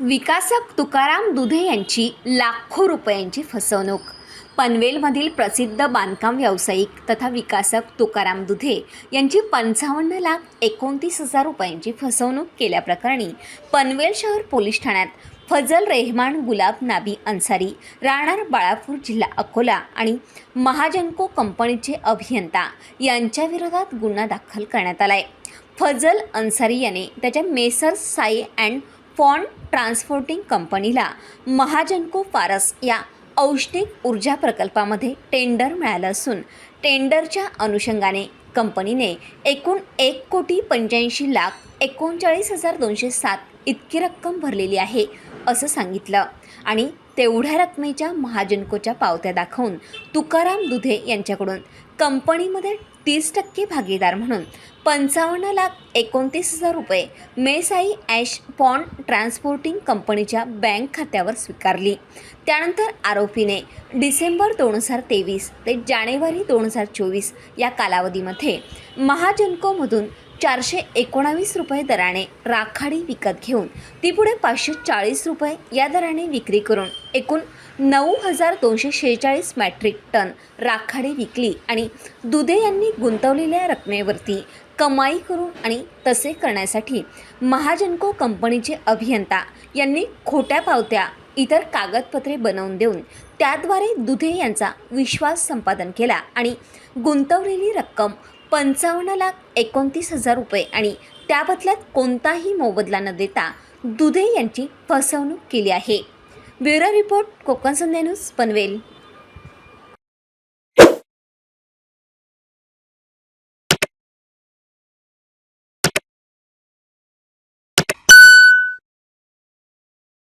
विकासक तुकाराम दुधे यांची लाखो रुपयांची फसवणूक. पनवेलमधील प्रसिद्ध बांधकाम व्यावसायिक तथा विकासक तुकाराम दुधे यांची पंचावन्न लाख एकोणतीस हजार रुपयांची फसवणूक केल्याप्रकरणी पनवेल शहर पोलीस ठाण्यात फजल रेहमान गुलाब नाबी अन्सारी राहणार बाळापूर जिल्हा अकोला आणि महाजनको कंपनीचे अभियंता यांच्याविरोधात गुन्हा दाखल करण्यात आला आहे फजल अन्सारी याने त्याच्या messrs Sai and fawn transporting कंपनीला महाजनको फारस या औष्णिक ऊर्जा प्रकल्पामध्ये टेंडर मिळालं असून टेंडरच्या अनुषंगाने कंपनीने एकूण एक कोटी पंच्याऐंशी लाख एकोणचाळीस हजार दोनशे सात इतकी रक्कम भरलेली आहे असं सांगितलं. आणि तेवढ्या रकमेच्या महाजनकोच्या पावत्या दाखवून तुकाराम दुधे यांच्याकडून कंपनीमध्ये तीस टक्के भागीदार म्हणून पंचावन्न लाख एकोणतीस हजार रुपये मेसाई ॲश पॉन ट्रान्सपोर्टिंग कंपनीच्या बँक खात्यावर स्वीकारली. त्यानंतर आरोपीने डिसेंबर दोन हजार तेवीस ते जानेवारी दोन हजार चोवीस या कालावधीमध्ये महाजनकोमधून चारशे एकोणावीस रुपये दराने राखाडी विकत घेऊन ती पुढे पाचशे चाळीस रुपये या दराने विक्री करून एकूण नऊ हजार दोनशे शेहेचाळीस मॅट्रिक टन राखाडी विकली आणि दुधे यांनी गुंतवलेल्या रकमेवरती कमाई करून आणि तसे करण्यासाठी महाजनको कंपनीचे अभियंता यांनी खोट्या पावत्या इतर कागदपत्रे बनवून देऊन त्याद्वारे दुधे यांचा विश्वास संपादन केला आणि गुंतवलेली रक्कम पंचावन्न लाख एकोणतीस हजार रुपये आणि त्या बदल्यात कोणताही मोबदला न देता दुधे यांची फसवणूक केली आहे. Bureau report Konkan Sandhya news Panvel.